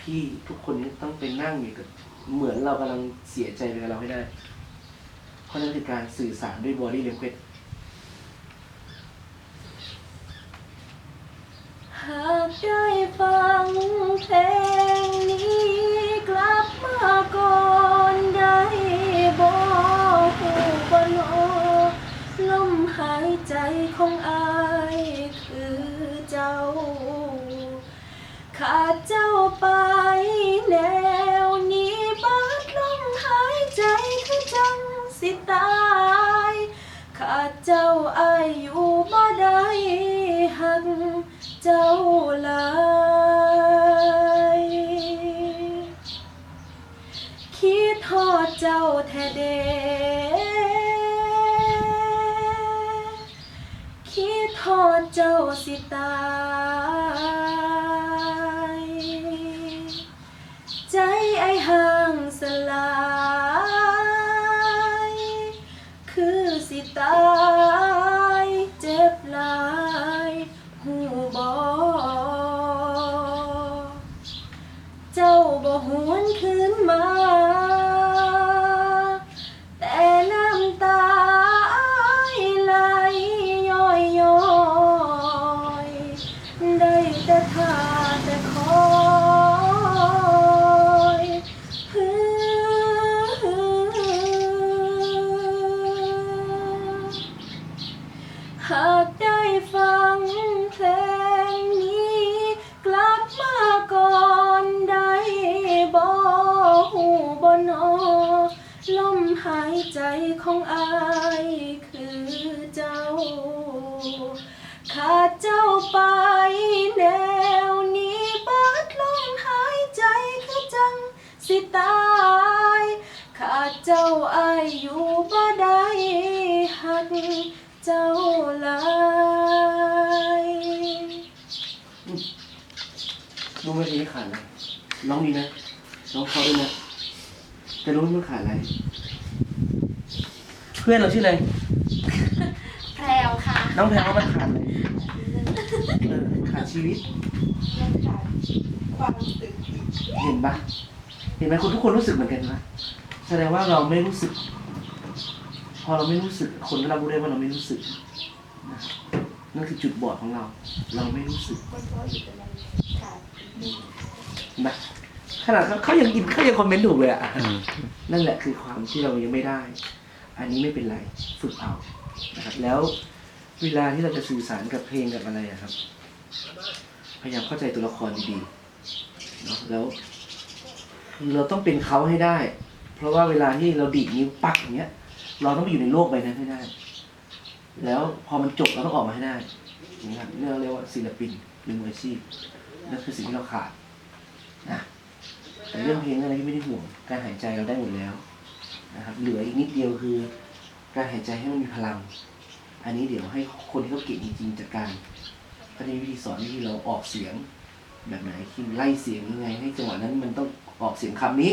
พี่ทุกคนนี้ต้องไปนั่งอยู่กับเหมือนเรากำลังเสียใจไปกับเราให้ได้เพราะนั่นคือการสื่อสารด้วย body language หากได้ฟังเพลงนี้กลับมาก่อนได้บอกหูบนอลมหายใจของอายคือเจ้า ขาดเจ้าไป เจ้าหลายคิดทอดเจ้าแท้เดคิดทอดเจ้าสิตา ของอายคือเจ้า ขาดเจ้าไปแนวนี้บัดลมหายใจคือจังสิตาย ขาดเจ้าอายอยู่บ่ได้หักเจ้าหลายรู้ไหมทีนี้ขาดอะไรร้องดีนะร้องเพราด้วยนะแต่รู้ไหมขาดอะไร เพื่อนเราชื่ออะไร แพรวค่ะน้องแพรว่ามันขาดอะไรเออขาดชีวิตความรู้สึกเห็นปะเห็นไหมคุณทุกคนรู้สึกเหมือนกันปะแสดงว่าเราไม่รู้สึก พอเราไม่รู้สึก คนก็รับรู้ได้ว่าเราไม่รู้สึกนะครับนั่นคือจุดบอดของเรา เราไม่รู้สึกคนเพราะอยู่แต่มันขาดดีเห็นปะขนาดเขาเขายังอินเขายังคอมเมนต์ถูกเลยอะ นั่นแหละคือความที่เรายังไม่ได้ อันนี้ไม่เป็นไรฝึกเอานะครับ แล้วเวลาที่เราจะสื่อสารกับเพลงกับอะไรอะครับ พยายามเข้าใจตัวละครดีๆเนาะแล้ว เราต้องเป็นเขาให้ได้ เพราะว่าเวลาที่เราดีดนิ้วปักอย่างเงี้ย เราต้องไปอยู่ในโลกใบนั้นให้ได้ แล้วพอมันจบเราต้องออกมาให้ได้นี่ครับนี่เราเรียกว่าศิลปินหรือมืออาชีพนั่นคือสิ่งที่เราขาดนะแต่เรื่องเพลงอะไรที่ไม่ได้ห่วงการหายใจเราได้หมดแล้ว นะครับ เหลืออีกนิดเดียวคือ การหายใจให้มันมีพลัง อันนี้เดี๋ยวให้คนที่เขาเก่งจริงๆจัดการก็จะมีวิธีสอนวิธีเราออกเสียง แบบไหนที่ไล่เสียงยังไง ให้จังหวะนั้นมันต้องออกเสียงคำนี้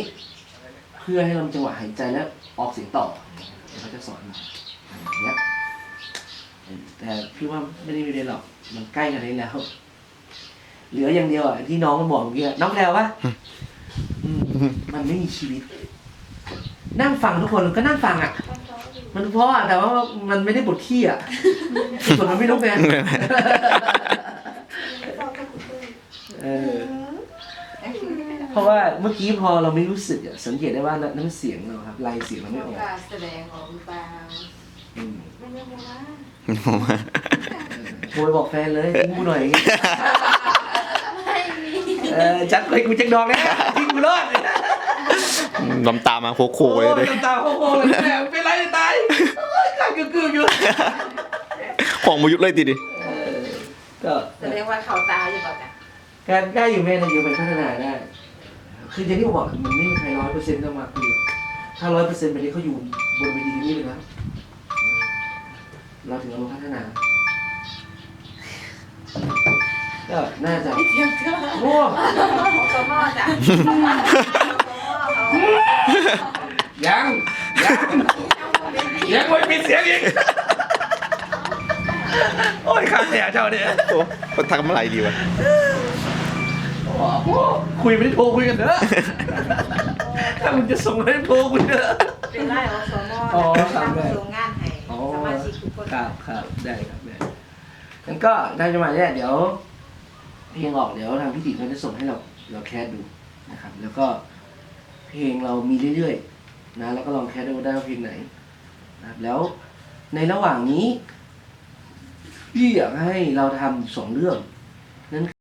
เพื่อให้เรามีจังหวะหายใจแล้วออกเสียงต่อเขาจะสอนมาอย่างเงี้ยแต่พี่ว่าไม่ได้มีเลยหรอกมันใกล้กันนี้แล้ว เหลืออย่างเดียวอะที่น้องมันบอกเมื่อกี้น้องแล้ววะมันไม่มีชีวิต นั่งฟังทุกคนก็นั่งฟังอะ มันเพราะอะแต่ว่ามันไม่ได้บทที่อะส่วนมันไม่รู้ไงชอบก็คุณเพื่อนเออเพราะว่าเมื่อกี้พอเราไม่รู้สึกอะสังเกตได้ว่าน้ำเสียงเราครับลายเสียงเราไม่ออกการแสดงออกหรือเปล่าอืมไม่ไม่ไม่ว่าโทรไปบอกแฟนเลยทิ้งกูหน่อยไม่มีเออจัดไปกูจักดองนะทิ้งกูรอดน้ำตามาโคโคโอ้เลยยเลยน้ำตาโค้งๆเลยแม่เป็นไรจะตายโอ้ยตายกึกๆอยู่ของมายุดเลยทีดิก็แสดงว่าเขาตายอยู่ก่อนนะการได้อยู่แม่นะอยู่ไปพัฒนาได้ คืออย่างที่ผมบอกมันไม่มีใครร้อยเปอร์เซ็นต์ต้องมาคุยหรอกถ้าร้อยเปอร์เซ็นต์ไปนี้เขาอยู่บนเวทีนี้เลยนะเราถึงเอามาพัฒนาก็น่าจะเพียงก็โอ้ของสมอจ้ะ ยัง ยัง ยังไม่ปิดเสียงอีก โอ้ยขาดแถวเจ้าเนี่ยโอ้มันทำอะไรดีวะโอ้บอกโอ้คุยไม่ได้โทรคุยกันเถอะถ้ามึงจะส่งให้โทรคุยเถอะ เป็นไล่อสมอ๋อทำส่งงานให้อ๋อสมาชิกทุกคนครับครับได้ครับได้งั้นก็ได้จังหวะเนี้ยเดี๋ยวเพลงออกเดี๋ยวทางพิธีเขาจะส่งให้เราเราแคสดูนะครับ แล้วก็ เพลงเรามีเรื่อยๆนะแล้วก็ลองแคสดูได้ว่าเพลงไหนนะครับแล้วในระหว่างนี้ พี่อยากให้เราทำสองเรื่อง